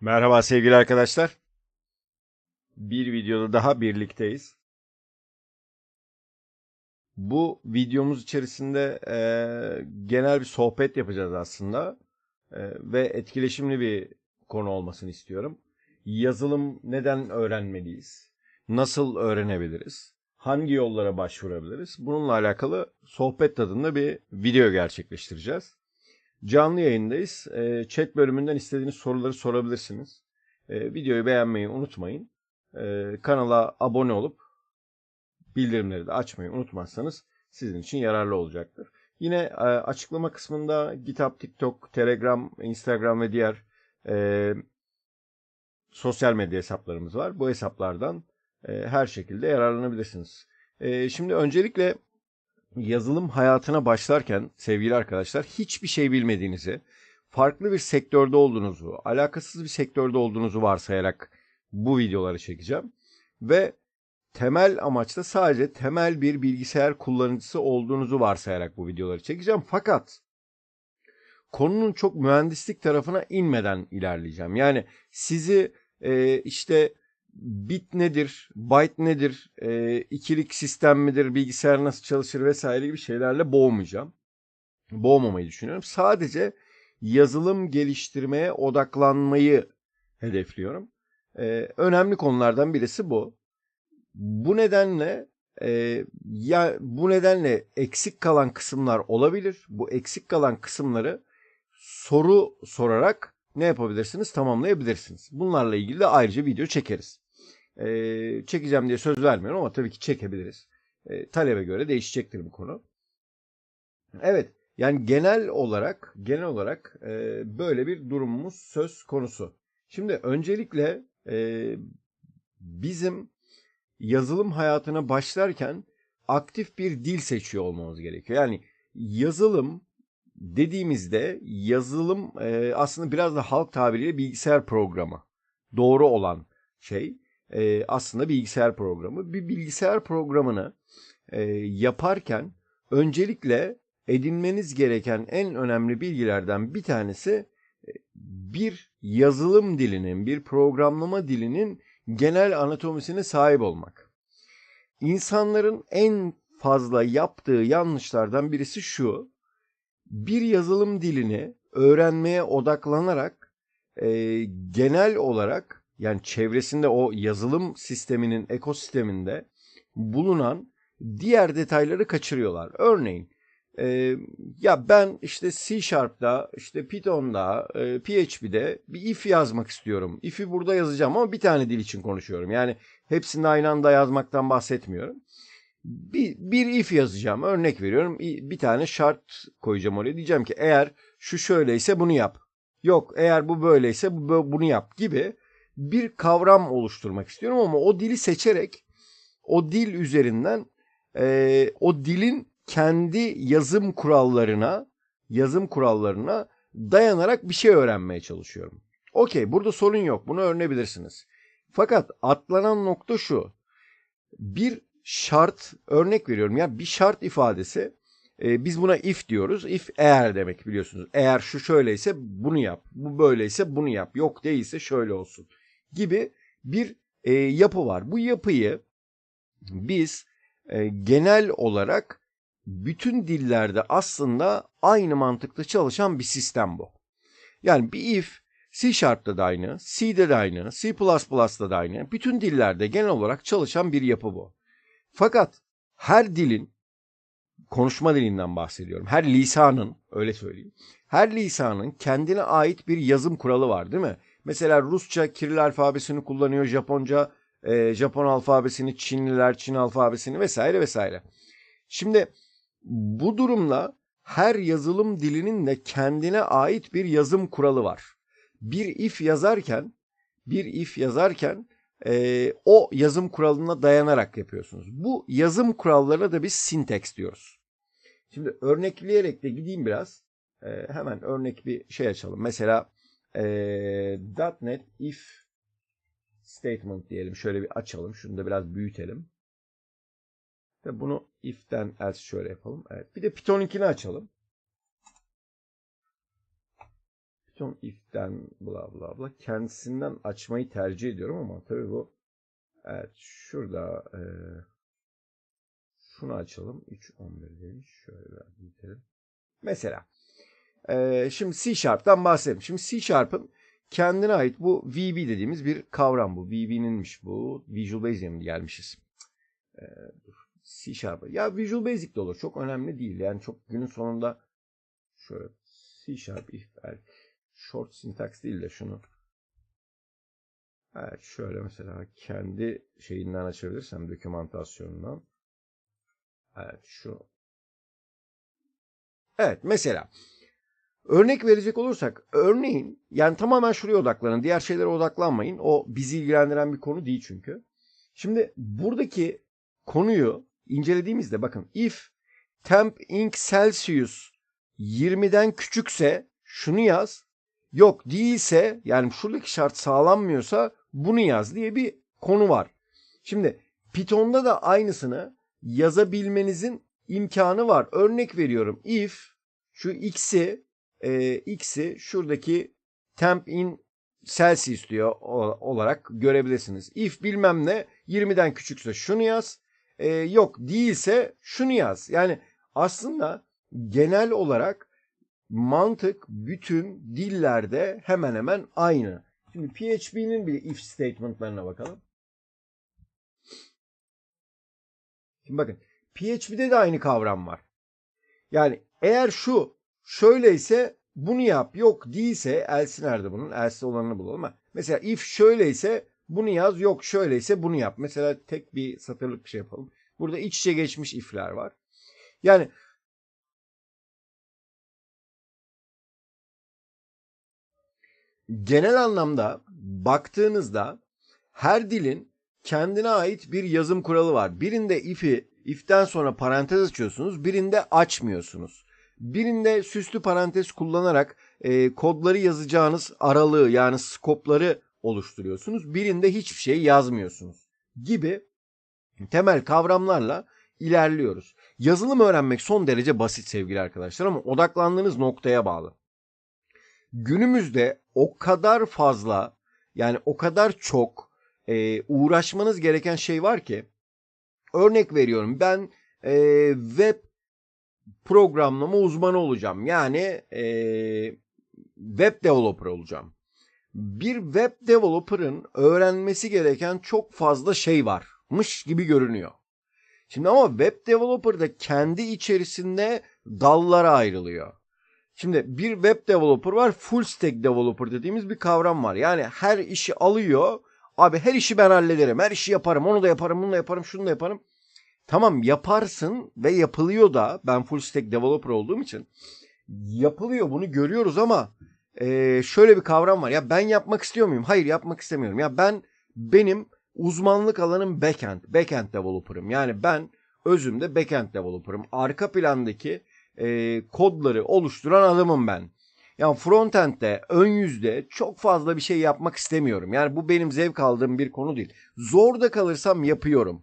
Merhaba sevgili arkadaşlar. Bir videoda daha birlikteyiz. Bu videomuz içerisinde e, genel bir sohbet yapacağız aslında E, ve etkileşimli bir konu olmasını istiyorum. Yazılım neden öğrenmeliyiz? Nasıl öğrenebiliriz? Hangi yollara başvurabiliriz? Bununla alakalı sohbet tadında bir video gerçekleştireceğiz. Canlı yayındayız. E, chat bölümünden istediğiniz soruları sorabilirsiniz. E, videoyu beğenmeyi unutmayın. E, kanala abone olup bildirimleri de açmayı unutmazsanız sizin için yararlı olacaktır. Yine e, açıklama kısmında GitHub, TikTok, Telegram, Instagram ve diğer e, sosyal medya hesaplarımız var. Bu hesaplardan e, her şekilde yararlanabilirsiniz. E, şimdi öncelikle yazılım hayatına başlarken sevgili arkadaşlar hiçbir şey bilmediğinizi, farklı bir sektörde olduğunuzu, alakasız bir sektörde olduğunuzu varsayarak bu videoları çekeceğim. Ve temel amaçta sadece temel bir bilgisayar kullanıcısı olduğunuzu varsayarak bu videoları çekeceğim. Fakat konunun çok mühendislik tarafına inmeden ilerleyeceğim. Yani sizi e, işte bit nedir, byte nedir, e, ikilik sistem midir, bilgisayar nasıl çalışır vesaire gibi şeylerle boğmayacağım. Boğmamayı düşünüyorum. Sadece yazılım geliştirmeye odaklanmayı hedefliyorum. E, önemli konulardan birisi bu. Bu nedenle e, ya bu nedenle eksik kalan kısımlar olabilir. Bu eksik kalan kısımları soru sorarak ne yapabilirsiniz? Tamamlayabilirsiniz. Bunlarla ilgili de ayrıca video çekeriz. Ee, çekeceğim diye söz vermiyorum ama tabii ki çekebiliriz. Ee, talebe göre değişecektir bu konu. Evet, yani genel olarak genel olarak e, böyle bir durumumuz söz konusu. Şimdi öncelikle e, bizim yazılım hayatına başlarken aktif bir dil seçiyor olmamız gerekiyor. Yani yazılım dediğimizde yazılım e, aslında biraz da halk tabiriyle bilgisayar programı. Doğru olan şey e, aslında bilgisayar programı. Bir bilgisayar programını e, yaparken öncelikle edinmeniz gereken en önemli bilgilerden bir tanesi e, bir yazılım dilinin, bir programlama dilinin genel anatomisine sahip olmak. İnsanların en fazla yaptığı yanlışlardan birisi şu. Bir yazılım dilini öğrenmeye odaklanarak e, genel olarak yani çevresinde o yazılım sisteminin ekosisteminde bulunan diğer detayları kaçırıyorlar. Örneğin e, ya ben işte C Sharp'ta, işte Python'da, e, PHP'de bir if yazmak istiyorum. If'i burada yazacağım ama bir tane dil için konuşuyorum. Yani hepsini aynı anda yazmaktan bahsetmiyorum. Bir, bir if yazacağım. Örnek veriyorum. Bir tane şart koyacağım oraya. Diyeceğim ki eğer şu şöyleyse bunu yap. Yok eğer bu böyleyse bu, bunu yap gibi bir kavram oluşturmak istiyorum ama o dili seçerek o dil üzerinden e, o dilin kendi yazım kurallarına yazım kurallarına dayanarak bir şey öğrenmeye çalışıyorum. Okey burada sorun yok bunu öğrenebilirsiniz. Fakat atlanan nokta şu. Bir şart örnek veriyorum ya bir şart ifadesi e, biz buna if diyoruz. If eğer demek biliyorsunuz. Eğer şu şöyleyse bunu yap. Bu böyleyse bunu yap. Yok değilse şöyle olsun gibi bir e, yapı var. Bu yapıyı biz e, genel olarak bütün dillerde aslında aynı mantıkla çalışan bir sistem bu. Yani bir if C Sharp'ta da aynı, C'de de aynı, C++'da da aynı. Bütün dillerde genel olarak çalışan bir yapı bu. Fakat her dilin konuşma dilinden bahsediyorum. Her lisanın öyle söyleyeyim. Her lisanın kendine ait bir yazım kuralı var değil mi? Mesela Rusça Kiril alfabesini kullanıyor, Japonca e, Japon alfabesini, Çinliler Çin alfabesini vesaire vesaire. Şimdi bu durumla her yazılım dilinin de kendine ait bir yazım kuralı var. Bir if yazarken, bir if yazarken e, o yazım kuralına dayanarak yapıyorsunuz. Bu yazım kurallarına da biz syntax diyoruz. Şimdi örnekleyerek de gideyim biraz. E, hemen örnek bir şey açalım. Mesela e, .NET if statement diyelim. Şöyle bir açalım. Şunu da biraz büyütelim. Ve bunu if'ten else şöyle yapalım. Evet. Bir de Python 2'ni açalım. Python if'ten bla bla bla kendisinden açmayı tercih ediyorum ama tabii bu evet şurada e, şunu açalım 3.11 demiş şöyle biraz büyütelim. Mesela e, şimdi C Sharp'tan bahsedelim. Şimdi C Sharp'ın kendine ait bu VB dediğimiz bir kavram bu. VB'ninmiş bu. Visual Basic'e mi gelmişiz? E, C Sharp'a. Ya Visual Basic de olur. Çok önemli değil. Yani çok günün sonunda şöyle C Sharp if short syntax değil de şunu Evet şöyle mesela kendi şeyinden açabilirsem dokümantasyonundan. Evet şu. Evet mesela örnek verecek olursak örneğin yani tamamen şuraya odaklanın. Diğer şeylere odaklanmayın. O bizi ilgilendiren bir konu değil çünkü. Şimdi buradaki konuyu incelediğimizde bakın if temp ink celsius 20'den küçükse şunu yaz. Yok değilse yani şuradaki şart sağlanmıyorsa bunu yaz diye bir konu var. Şimdi Python'da da aynısını yazabilmenizin imkanı var. Örnek veriyorum if şu x'i e, x'i şuradaki temp in Celsius diyor olarak görebilirsiniz. If bilmem ne 20'den küçükse şunu yaz. E, yok değilse şunu yaz. Yani aslında genel olarak mantık bütün dillerde hemen hemen aynı. Şimdi PHP'nin bir if statement'larına bakalım. Şimdi bakın PHP'de de aynı kavram var. Yani eğer şu şöyleyse bunu yap. Yok değilse else'i nerede bunun? Else'i olanını bulalım. Mesela if şöyleyse bunu yaz. Yok şöyleyse bunu yap. Mesela tek bir satırlık bir şey yapalım. Burada iç içe geçmiş if'ler var. Yani genel anlamda baktığınızda her dilin kendine ait bir yazım kuralı var. Birinde if'i if'ten sonra parantez açıyorsunuz, birinde açmıyorsunuz. Birinde süslü parantez kullanarak e, kodları yazacağınız aralığı yani skopları oluşturuyorsunuz. Birinde hiçbir şey yazmıyorsunuz gibi temel kavramlarla ilerliyoruz. Yazılım öğrenmek son derece basit sevgili arkadaşlar ama odaklandığınız noktaya bağlı. Günümüzde o kadar fazla yani o kadar çok e, uğraşmanız gereken şey var ki örnek veriyorum ben e, web programlama uzmanı olacağım. Yani e, web developer olacağım. Bir web developer'ın öğrenmesi gereken çok fazla şey varmış gibi görünüyor. Şimdi ama web developer da kendi içerisinde dallara ayrılıyor. Şimdi bir web developer var, full stack developer dediğimiz bir kavram var. Yani her işi alıyor. Abi her işi ben hallederim. Her işi yaparım. Onu da yaparım, bunu da yaparım, şunu da yaparım. Tamam yaparsın ve yapılıyor da ben full stack developer olduğum için yapılıyor bunu görüyoruz ama e, şöyle bir kavram var. Ya ben yapmak istiyor muyum? Hayır yapmak istemiyorum. Ya ben benim uzmanlık alanım backend. Backend developer'ım. Yani ben özümde backend developer'ım. Arka plandaki e, kodları oluşturan adamım ben. Yani frontend'de, ön yüzde çok fazla bir şey yapmak istemiyorum. Yani bu benim zevk aldığım bir konu değil. Zorda kalırsam yapıyorum.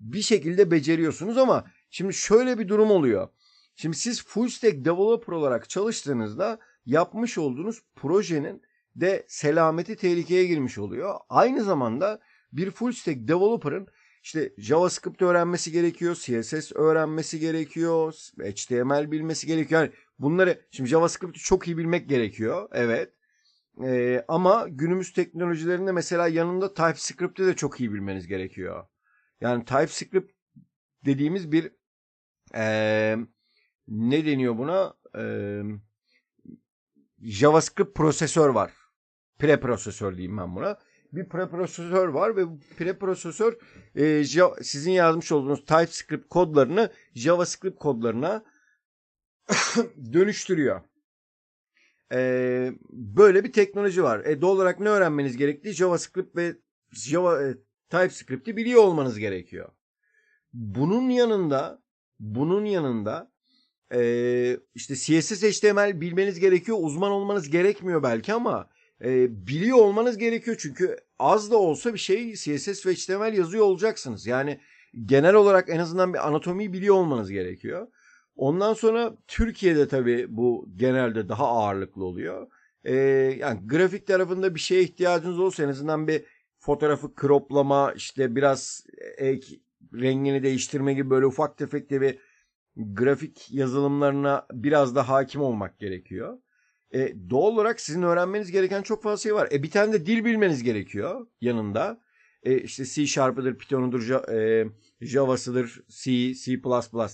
Bir şekilde beceriyorsunuz ama şimdi şöyle bir durum oluyor. Şimdi siz full stack developer olarak çalıştığınızda yapmış olduğunuz projenin de selameti tehlikeye girmiş oluyor. Aynı zamanda bir full stack developer'ın işte JavaScript öğrenmesi gerekiyor, CSS öğrenmesi gerekiyor, HTML bilmesi gerekiyor. Yani bunları şimdi JavaScript'i çok iyi bilmek gerekiyor. Evet. Ee, ama günümüz teknolojilerinde mesela yanında TypeScript'i de çok iyi bilmeniz gerekiyor. Yani TypeScript dediğimiz bir ee, ne deniyor buna? Ee, JavaScript prosesör var. Preprosesör diyeyim ben buna bir preprosesör var ve bu preprosesör e, sizin yazmış olduğunuz TypeScript kodlarını JavaScript kodlarına dönüştürüyor. E, böyle bir teknoloji var. E, doğal olarak ne öğrenmeniz gerektiği JavaScript ve Java e, TypeScript'i biliyor olmanız gerekiyor. Bunun yanında bunun yanında e, işte CSS HTML bilmeniz gerekiyor. Uzman olmanız gerekmiyor belki ama e, biliyor olmanız gerekiyor. Çünkü az da olsa bir şey CSS ve HTML yazıyor olacaksınız. Yani genel olarak en azından bir anatomiyi biliyor olmanız gerekiyor. Ondan sonra Türkiye'de tabii bu genelde daha ağırlıklı oluyor. Ee, yani grafik tarafında bir şeye ihtiyacınız olsa en azından bir fotoğrafı kroplama işte biraz ek rengini değiştirme gibi böyle ufak tefek de bir grafik yazılımlarına biraz da hakim olmak gerekiyor. E, doğal olarak sizin öğrenmeniz gereken çok fazla şey var. E, bir tane de dil bilmeniz gerekiyor yanında. E, işte C Sharp'ıdır, Python'udur, e, Java'sıdır, C, C++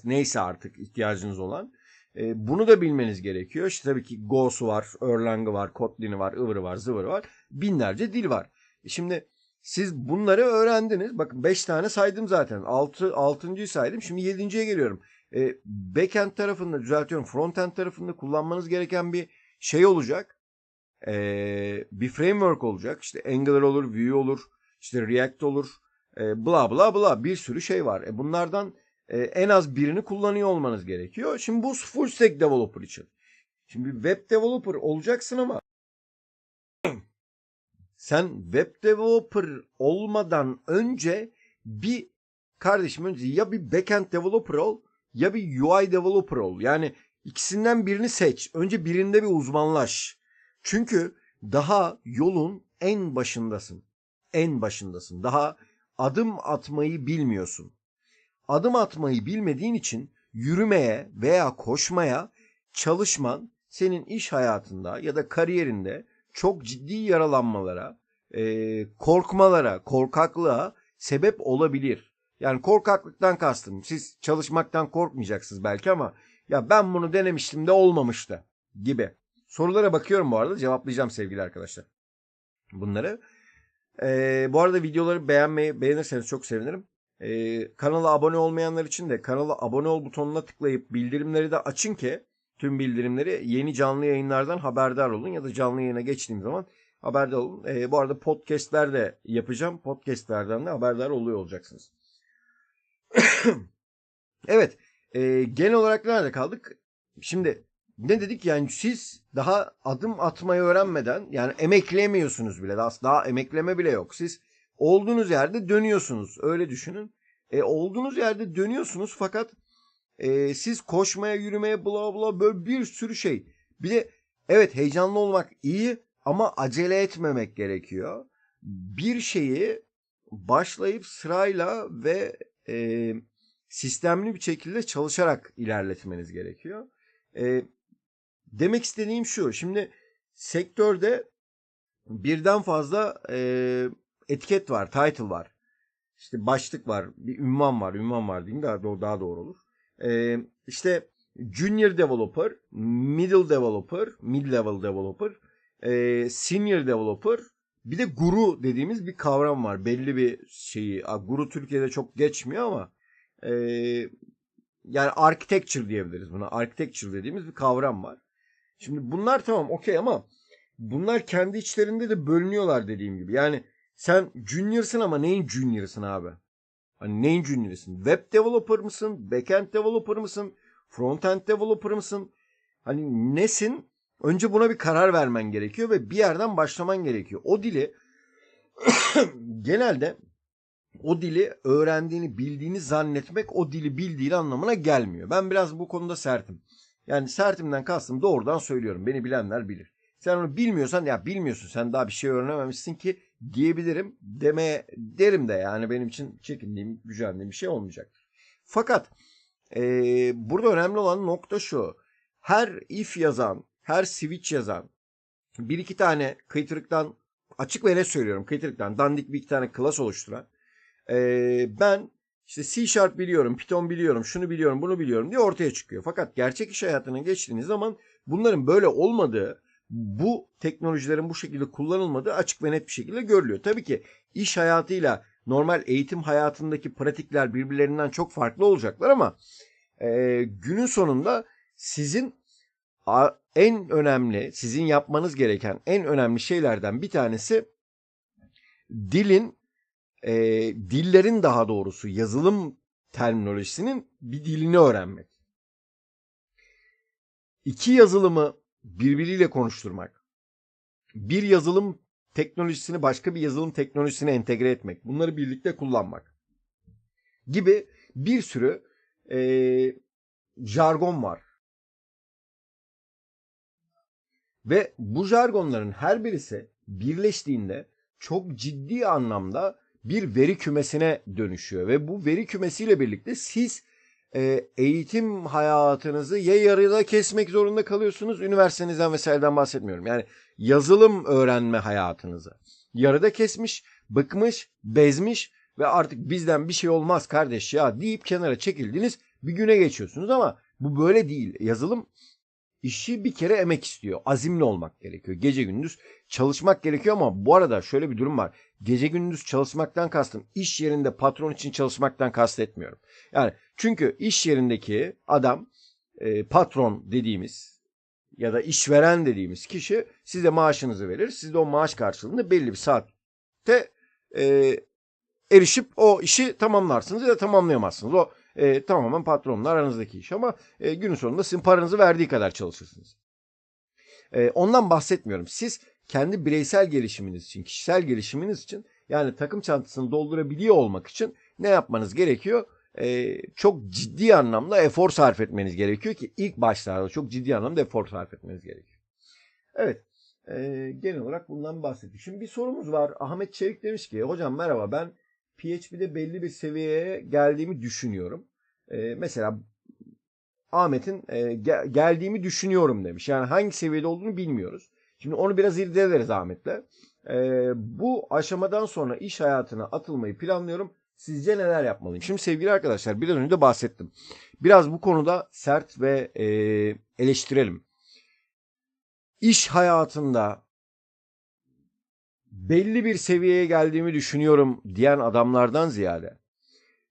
neyse artık ihtiyacınız olan. E, bunu da bilmeniz gerekiyor. İşte tabii ki Go'su var, Erlang'ı var, Kotlin'i var, ıvırı var, zıvırı var. Binlerce dil var. E, şimdi siz bunları öğrendiniz. Bakın 5 tane saydım zaten. 6 altı, 6.'yı saydım. Şimdi 7.ye geliyorum. E, backend tarafında düzeltiyorum. Frontend tarafında kullanmanız gereken bir şey olacak. E, bir framework olacak. İşte Angular olur, Vue olur, işte React olur. E, bla bla bla bir sürü şey var. E, bunlardan e, en az birini kullanıyor olmanız gerekiyor. Şimdi bu full stack developer için. Şimdi web developer olacaksın ama sen web developer olmadan önce bir kardeşim önce ya bir backend developer ol ya bir UI developer ol. Yani ikisinden birini seç. Önce birinde bir uzmanlaş. Çünkü daha yolun en başındasın. En başındasın. Daha adım atmayı bilmiyorsun. Adım atmayı bilmediğin için yürümeye veya koşmaya çalışman senin iş hayatında ya da kariyerinde çok ciddi yaralanmalara, e, korkmalara, korkaklığa sebep olabilir. Yani korkaklıktan kastım. Siz çalışmaktan korkmayacaksınız belki ama ya ben bunu denemiştim de olmamıştı gibi. Sorulara bakıyorum bu arada cevaplayacağım sevgili arkadaşlar. Bunları. Ee, bu arada videoları beğenmeyi beğenirseniz çok sevinirim. Ee, kanala abone olmayanlar için de kanala abone ol butonuna tıklayıp bildirimleri de açın ki tüm bildirimleri yeni canlı yayınlardan haberdar olun ya da canlı yayına geçtiğim zaman haberdar olun. Ee, bu arada podcastler de yapacağım. Podcastlerden de haberdar oluyor olacaksınız. evet. E, genel olarak nerede kaldık? Şimdi ne dedik yani siz daha adım atmayı öğrenmeden yani emekleyemiyorsunuz bile. Daha, daha emekleme bile yok. Siz olduğunuz yerde dönüyorsunuz. Öyle düşünün. E, olduğunuz yerde dönüyorsunuz fakat e, siz koşmaya, yürümeye, bla bla böyle bir sürü şey. Bir de evet heyecanlı olmak iyi ama acele etmemek gerekiyor. Bir şeyi başlayıp sırayla ve e, sistemli bir şekilde çalışarak ilerletmeniz gerekiyor. E, demek istediğim şu. Şimdi sektörde birden fazla e, etiket var, title var. İşte başlık var, bir ünvan var, ünvan var diyeyim daha, daha doğru olur. E, işte junior developer, middle developer, mid level developer, e, senior developer, bir de guru dediğimiz bir kavram var. Belli bir şeyi. Guru Türkiye'de çok geçmiyor ama e, yani architecture diyebiliriz buna. Architecture dediğimiz bir kavram var. Şimdi bunlar tamam okey ama bunlar kendi içlerinde de bölünüyorlar dediğim gibi. Yani sen junior'sın ama neyin junior'sın abi? Hani neyin junior'sın? Web developer mısın? Backend developer mısın? Frontend developer mısın? Hani nesin? Önce buna bir karar vermen gerekiyor ve bir yerden başlaman gerekiyor. O dili genelde o dili öğrendiğini, bildiğini zannetmek o dili bildiği anlamına gelmiyor. Ben biraz bu konuda sertim. Yani sertimden kastım doğrudan söylüyorum. Beni bilenler bilir. Sen onu bilmiyorsan ya bilmiyorsun sen daha bir şey öğrenememişsin ki diyebilirim. Demeye derim de yani benim için çekindiğim, gücendiğim bir şey olmayacaktır. Fakat e, burada önemli olan nokta şu. Her if yazan, her switch yazan bir iki tane kıytırıktan açık ve ne söylüyorum kıytırıktan dandik bir iki tane klas oluşturan ee, ben işte C Sharp biliyorum, Python biliyorum, şunu biliyorum, bunu biliyorum diye ortaya çıkıyor. Fakat gerçek iş hayatına geçtiğiniz zaman bunların böyle olmadığı, bu teknolojilerin bu şekilde kullanılmadığı açık ve net bir şekilde görülüyor. Tabii ki iş hayatıyla normal eğitim hayatındaki pratikler birbirlerinden çok farklı olacaklar ama e, günün sonunda sizin en önemli, sizin yapmanız gereken en önemli şeylerden bir tanesi dilin e, dillerin daha doğrusu yazılım terminolojisinin bir dilini öğrenmek. İki yazılımı birbiriyle konuşturmak. Bir yazılım teknolojisini başka bir yazılım teknolojisine entegre etmek. Bunları birlikte kullanmak. Gibi bir sürü e, jargon var. Ve bu jargonların her birisi birleştiğinde çok ciddi anlamda bir veri kümesine dönüşüyor. Ve bu veri kümesiyle birlikte siz e, eğitim hayatınızı ya yarıda kesmek zorunda kalıyorsunuz. Üniversitenizden vesaireden bahsetmiyorum. Yani yazılım öğrenme hayatınızı yarıda kesmiş, bıkmış, bezmiş ve artık bizden bir şey olmaz kardeş ya deyip kenara çekildiniz bir güne geçiyorsunuz ama bu böyle değil. Yazılım işi bir kere emek istiyor. Azimli olmak gerekiyor. Gece gündüz çalışmak gerekiyor ama bu arada şöyle bir durum var. Gece gündüz çalışmaktan kastım iş yerinde patron için çalışmaktan kastetmiyorum. Yani çünkü iş yerindeki adam e, patron dediğimiz ya da işveren dediğimiz kişi size maaşınızı verir. Siz de o maaş karşılığında belli bir saatte e, erişip o işi tamamlarsınız ya da tamamlayamazsınız. O e, tamamen patronla aranızdaki iş ama e, günün sonunda sizin paranızı verdiği kadar çalışırsınız. E, ondan bahsetmiyorum. Siz kendi bireysel gelişiminiz için, kişisel gelişiminiz için yani takım çantasını doldurabiliyor olmak için ne yapmanız gerekiyor? Ee, çok ciddi anlamda efor sarf etmeniz gerekiyor ki ilk başlarda çok ciddi anlamda efor sarf etmeniz gerekiyor. Evet. E, genel olarak bundan bahsettik. Şimdi bir sorumuz var. Ahmet Çevik demiş ki hocam merhaba ben PHP'de belli bir seviyeye geldiğimi düşünüyorum. E, mesela Ahmet'in e, gel- geldiğimi düşünüyorum demiş. Yani hangi seviyede olduğunu bilmiyoruz. Şimdi onu biraz irdeleriz Ahmet'le. E, bu aşamadan sonra iş hayatına atılmayı planlıyorum. Sizce neler yapmalıyım? Şimdi sevgili arkadaşlar biraz önce de bahsettim. Biraz bu konuda sert ve e, eleştirelim. İş hayatında belli bir seviyeye geldiğimi düşünüyorum diyen adamlardan ziyade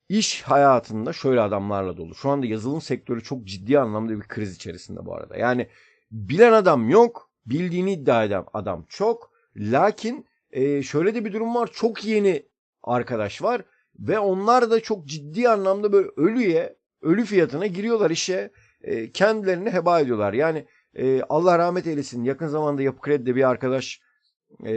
iş hayatında şöyle adamlarla dolu. Şu anda yazılım sektörü çok ciddi anlamda bir kriz içerisinde bu arada. Yani bilen adam yok, bildiğini iddia eden adam çok. Lakin e, şöyle de bir durum var. Çok yeni arkadaş var ve onlar da çok ciddi anlamda böyle ölüye, ölü fiyatına giriyorlar işe. E, kendilerini heba ediyorlar. Yani e, Allah rahmet eylesin yakın zamanda Yapı Kredi'de bir arkadaş e,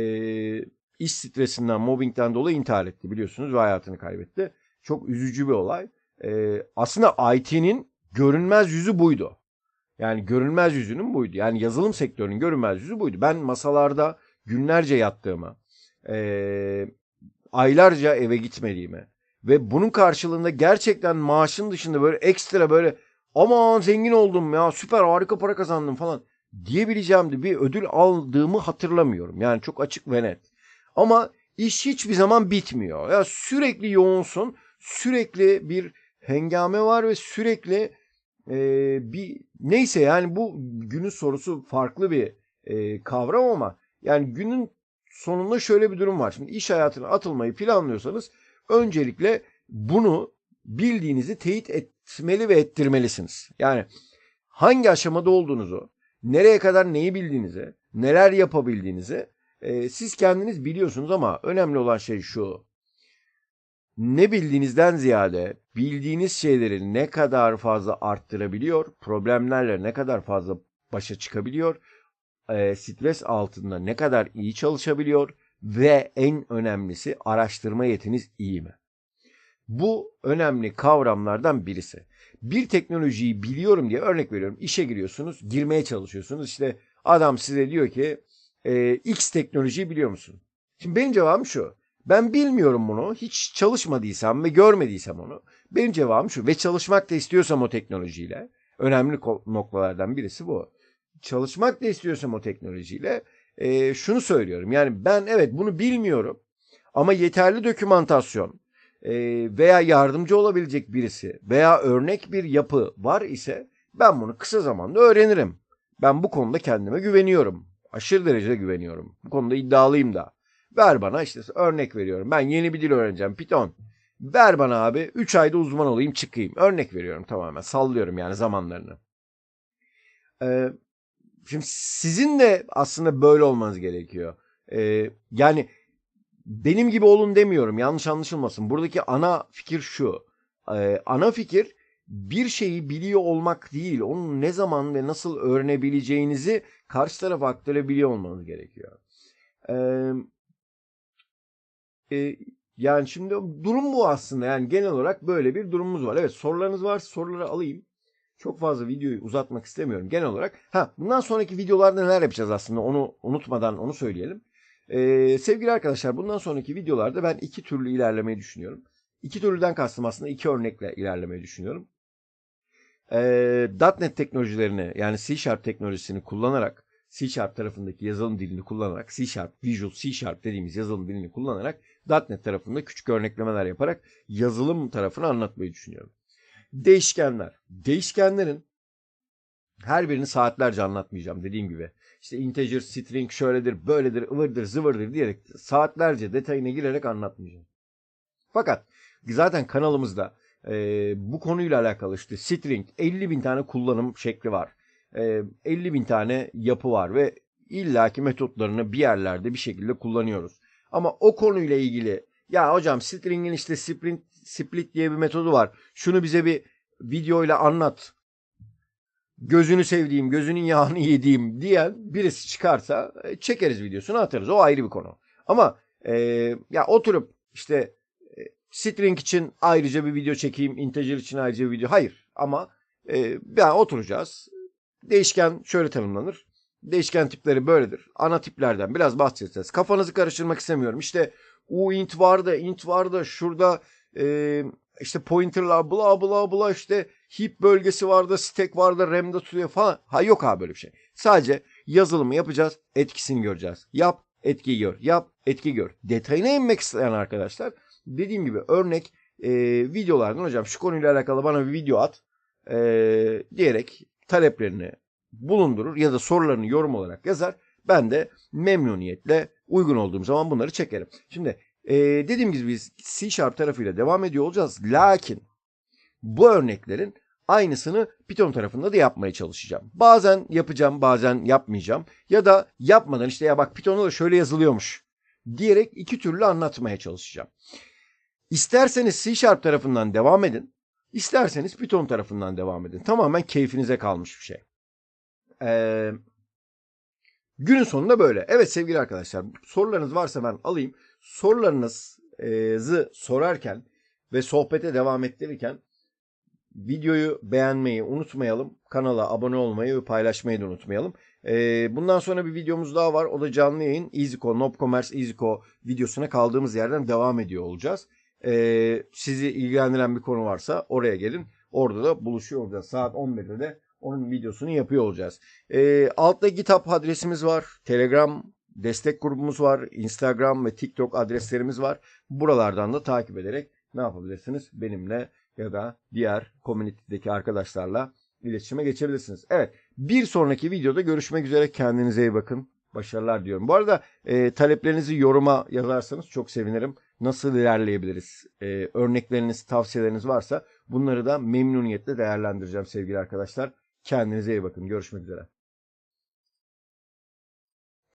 iş stresinden, mobbingden dolayı intihar etti biliyorsunuz ve hayatını kaybetti. Çok üzücü bir olay. E, aslında IT'nin görünmez yüzü buydu. Yani görünmez yüzünün buydu. Yani yazılım sektörünün görünmez yüzü buydu. Ben masalarda günlerce yattığımı, e, aylarca eve gitmediğimi ve bunun karşılığında gerçekten maaşın dışında böyle ekstra böyle aman zengin oldum ya süper harika para kazandım falan diyebileceğim bir ödül aldığımı hatırlamıyorum. Yani çok açık ve net. Ama iş hiçbir zaman bitmiyor. Ya sürekli yoğunsun, sürekli bir hengame var ve sürekli e, bir neyse yani bu günün sorusu farklı bir e, kavram ama yani günün sonunda şöyle bir durum var. Şimdi iş hayatına atılmayı planlıyorsanız öncelikle bunu bildiğinizi teyit etmeli ve ettirmelisiniz. Yani hangi aşamada olduğunuzu, nereye kadar neyi bildiğinizi, neler yapabildiğinizi e, siz kendiniz biliyorsunuz ama önemli olan şey şu. Ne bildiğinizden ziyade bildiğiniz şeyleri ne kadar fazla arttırabiliyor, problemlerle ne kadar fazla başa çıkabiliyor, e, stres altında ne kadar iyi çalışabiliyor ve en önemlisi araştırma yetiniz iyi mi? Bu önemli kavramlardan birisi. Bir teknolojiyi biliyorum diye örnek veriyorum. İşe giriyorsunuz, girmeye çalışıyorsunuz. İşte adam size diyor ki e, X teknolojiyi biliyor musun? Şimdi benim cevabım şu. Ben bilmiyorum bunu. Hiç çalışmadıysam ve görmediysem onu. Benim cevabım şu. Ve çalışmak da istiyorsam o teknolojiyle. Önemli noktalardan birisi bu. Çalışmak da istiyorsam o teknolojiyle e, şunu söylüyorum. Yani ben evet bunu bilmiyorum. Ama yeterli dokümantasyon, veya yardımcı olabilecek birisi veya örnek bir yapı var ise ben bunu kısa zamanda öğrenirim. Ben bu konuda kendime güveniyorum. Aşırı derecede güveniyorum. Bu konuda iddialıyım da. Ver bana işte örnek veriyorum. Ben yeni bir dil öğreneceğim Python. Ver bana abi 3 ayda uzman olayım çıkayım. Örnek veriyorum tamamen. Sallıyorum yani zamanlarını. Ee, şimdi sizin de aslında böyle olmanız gerekiyor. Ee, yani benim gibi olun demiyorum yanlış anlaşılmasın. Buradaki ana fikir şu. Ee, ana fikir bir şeyi biliyor olmak değil. Onu ne zaman ve nasıl öğrenebileceğinizi karşı tarafa aktarabiliyor olmanız gerekiyor. Ee, e, yani şimdi durum bu aslında. Yani genel olarak böyle bir durumumuz var. Evet sorularınız varsa soruları alayım. Çok fazla videoyu uzatmak istemiyorum genel olarak. Ha bundan sonraki videolarda neler yapacağız aslında onu unutmadan onu söyleyelim. Ee, sevgili arkadaşlar bundan sonraki videolarda ben iki türlü ilerlemeyi düşünüyorum. İki türlüden kastım aslında iki örnekle ilerlemeyi düşünüyorum. Ee, .NET teknolojilerini yani C Sharp teknolojisini kullanarak C Sharp tarafındaki yazılım dilini kullanarak C Sharp, Visual C Sharp dediğimiz yazılım dilini kullanarak .NET tarafında küçük örneklemeler yaparak yazılım tarafını anlatmayı düşünüyorum. Değişkenler. Değişkenlerin her birini saatlerce anlatmayacağım dediğim gibi. İşte integer, string şöyledir, böyledir, ıvırdır, zıvırdır diyerek saatlerce detayına girerek anlatmayacağım. Fakat zaten kanalımızda e, bu konuyla alakalı işte string 50 bin tane kullanım şekli var. E, 50 bin tane yapı var ve illaki metotlarını bir yerlerde bir şekilde kullanıyoruz. Ama o konuyla ilgili ya hocam string'in işte split, split diye bir metodu var. Şunu bize bir videoyla anlat. Gözünü sevdiğim, gözünün yağını yediğim diyen birisi çıkarsa e, çekeriz videosunu atarız. O ayrı bir konu. Ama e, ya oturup işte e, string için ayrıca bir video çekeyim, integer için ayrıca bir video. Hayır ama e, yani oturacağız. Değişken şöyle tanımlanır. Değişken tipleri böyledir. Ana tiplerden biraz bahsedeceğiz. Kafanızı karıştırmak istemiyorum. İşte u int var da int var da şurada e, işte pointerlar bla bla bla işte heap bölgesi var da stack var da RAM'de tutuyor falan. Ha yok abi böyle bir şey. Sadece yazılımı yapacağız, etkisini göreceğiz. Yap, etki gör. Yap, etki gör. Detayına inmek isteyen arkadaşlar dediğim gibi örnek e, videolardan hocam şu konuyla alakalı bana bir video at e, diyerek taleplerini bulundurur ya da sorularını yorum olarak yazar. Ben de memnuniyetle uygun olduğum zaman bunları çekerim. Şimdi e, dediğim gibi biz C Sharp tarafıyla devam ediyor olacağız. Lakin bu örneklerin aynısını Python tarafında da yapmaya çalışacağım. Bazen yapacağım, bazen yapmayacağım. Ya da yapmadan işte ya bak Python'da da şöyle yazılıyormuş diyerek iki türlü anlatmaya çalışacağım. İsterseniz C Sharp tarafından devam edin. İsterseniz Python tarafından devam edin. Tamamen keyfinize kalmış bir şey. Ee, günün sonunda böyle. Evet sevgili arkadaşlar sorularınız varsa ben alayım. Sorularınızı sorarken ve sohbete devam ettirirken videoyu beğenmeyi unutmayalım. Kanala abone olmayı ve paylaşmayı da unutmayalım. Ee, bundan sonra bir videomuz daha var. O da canlı yayın. EasyCo, Nopcommerce EasyCo videosuna kaldığımız yerden devam ediyor olacağız. Ee, sizi ilgilendiren bir konu varsa oraya gelin. Orada da buluşuyor olacağız. Saat 11'de de onun videosunu yapıyor olacağız. Ee, altta GitHub adresimiz var. Telegram destek grubumuz var. Instagram ve TikTok adreslerimiz var. Buralardan da takip ederek ne yapabilirsiniz? Benimle ya da diğer community'deki arkadaşlarla iletişime geçebilirsiniz. Evet bir sonraki videoda görüşmek üzere. Kendinize iyi bakın. Başarılar diyorum. Bu arada e, taleplerinizi yoruma yazarsanız çok sevinirim. Nasıl ilerleyebiliriz? E, örnekleriniz, tavsiyeleriniz varsa bunları da memnuniyetle değerlendireceğim sevgili arkadaşlar. Kendinize iyi bakın. Görüşmek üzere.